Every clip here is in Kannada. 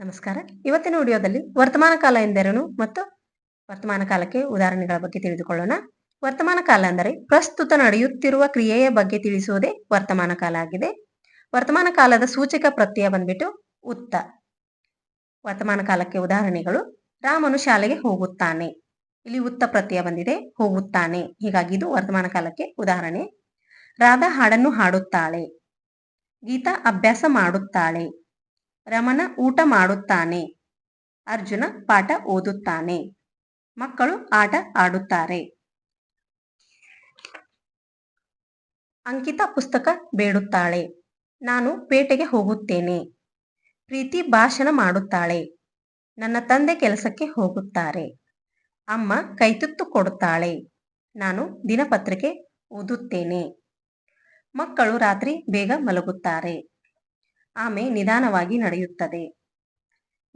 ನಮಸ್ಕಾರ. ಇವತ್ತಿನ ವಿಡಿಯೋದಲ್ಲಿ ವರ್ತಮಾನ ಕಾಲ ಎಂದರೇನು ಮತ್ತು ವರ್ತಮಾನ ಕಾಲಕ್ಕೆ ಉದಾಹರಣೆಗಳ ಬಗ್ಗೆ ತಿಳಿದುಕೊಳ್ಳೋಣ. ವರ್ತಮಾನ ಕಾಲ ಅಂದರೆ ಪ್ರಸ್ತುತ ನಡೆಯುತ್ತಿರುವ ಕ್ರಿಯೆಯ ಬಗ್ಗೆ ತಿಳಿಸುವುದೇ ವರ್ತಮಾನ ಕಾಲ ಆಗಿದೆ. ವರ್ತಮಾನ ಕಾಲದ ಸೂಚಕ ಪ್ರತ್ಯಯ ಬಂದ್ಬಿಟ್ಟು ಉತ್ತ. ವರ್ತಮಾನ ಕಾಲಕ್ಕೆ ಉದಾಹರಣೆಗಳು, ರಾಮನು ಶಾಲೆಗೆ ಹೋಗುತ್ತಾನೆ. ಇಲ್ಲಿ ಉತ್ತ ಪ್ರತ್ಯಯ ಬಂದಿದೆ, ಹೋಗುತ್ತಾನೆ. ಹೀಗಾಗಿ ಇದು ವರ್ತಮಾನ ಕಾಲಕ್ಕೆ ಉದಾಹರಣೆ. ರಾಧಾ ಹಾಡನ್ನು ಹಾಡುತ್ತಾಳೆ. ಗೀತಾ ಅಭ್ಯಾಸ ಮಾಡುತ್ತಾಳೆ. ರಮಣ ಊಟ ಮಾಡುತ್ತಾನೆ. ಅರ್ಜುನ ಪಾಠ ಓದುತ್ತಾನೆ. ಮಕ್ಕಳು ಆಟ ಆಡುತ್ತಾರೆ. ಅಂಕಿತ ಪುಸ್ತಕ ಬೇಡುತ್ತಾಳೆ. ನಾನು ಪೇಟೆಗೆ ಹೋಗುತ್ತೇನೆ. ಪ್ರೀತಿ ಭಾಷಣ ಮಾಡುತ್ತಾಳೆ. ನನ್ನ ತಂದೆ ಕೆಲಸಕ್ಕೆ ಹೋಗುತ್ತಾರೆ. ಅಮ್ಮ ಕೈತುತ್ತು ಕೊಡುತ್ತಾಳೆ. ನಾನು ದಿನಪತ್ರಿಕೆ ಓದುತ್ತೇನೆ. ಮಕ್ಕಳು ರಾತ್ರಿ ಬೇಗ ಮಲಗುತ್ತಾರೆ. ಆಮೆ ನಿಧಾನವಾಗಿ ನಡೆಯುತ್ತದೆ.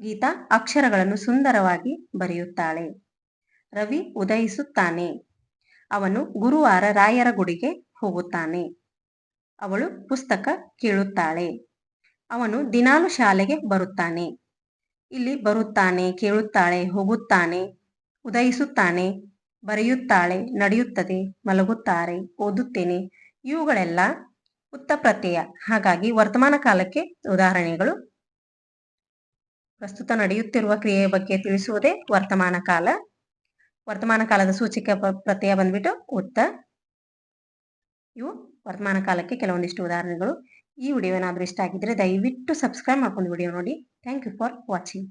ಗೀತಾ ಅಕ್ಷರಗಳನ್ನು ಸುಂದರವಾಗಿ ಬರೆಯುತ್ತಾಳೆ. ರವಿ ಉದಯಿಸುತ್ತಾನೆ. ಅವನು ಗುರುವಾರ ರಾಯರ ಗುಡಿಗೆ ಹೋಗುತ್ತಾನೆ. ಅವಳು ಪುಸ್ತಕ ಕೇಳುತ್ತಾಳೆ. ಅವನು ದಿನಾಲು ಶಾಲೆಗೆ ಬರುತ್ತಾನೆ. ಇಲ್ಲಿ ಬರುತ್ತಾನೆ, ಕೇಳುತ್ತಾಳೆ, ಹೋಗುತ್ತಾನೆ, ಉದಯಿಸುತ್ತಾನೆ, ಬರೆಯುತ್ತಾಳೆ, ನಡೆಯುತ್ತದೆ, ಮಲಗುತ್ತಾರೆ, ಓದುತ್ತೇನೆ, ಇವುಗಳೆಲ್ಲ ಉತ್ತ ಪ್ರತ್ಯಯ ಹಾಗಾಗಿ ವರ್ತಮಾನ ಕಾಲಕ್ಕೆ ಉದಾಹರಣೆಗಳು. ಪ್ರಸ್ತುತ ನಡೆಯುತ್ತಿರುವ ಕ್ರಿಯೆಯ ಬಗ್ಗೆ ತಿಳಿಸುವುದೇ ವರ್ತಮಾನ ಕಾಲ. ವರ್ತಮಾನ ಕಾಲದ ಸೂಚಿಕ ಪ್ರತ್ಯಯ ಬಂದ್ಬಿಟ್ಟು ಉತ್ತ. ಇವು ವರ್ತಮಾನ ಕಾಲಕ್ಕೆ ಕೆಲವೊಂದಿಷ್ಟು ಉದಾಹರಣೆಗಳು. ಈ ವಿಡಿಯೋ ಏನಾದರೂ ಇಷ್ಟ ಆಗಿದ್ರೆ ದಯವಿಟ್ಟು ಸಬ್ಸ್ಕ್ರೈಬ್ ಮಾಡ್ಕೊಂಡು ವಿಡಿಯೋ ನೋಡಿ. Thank you for watching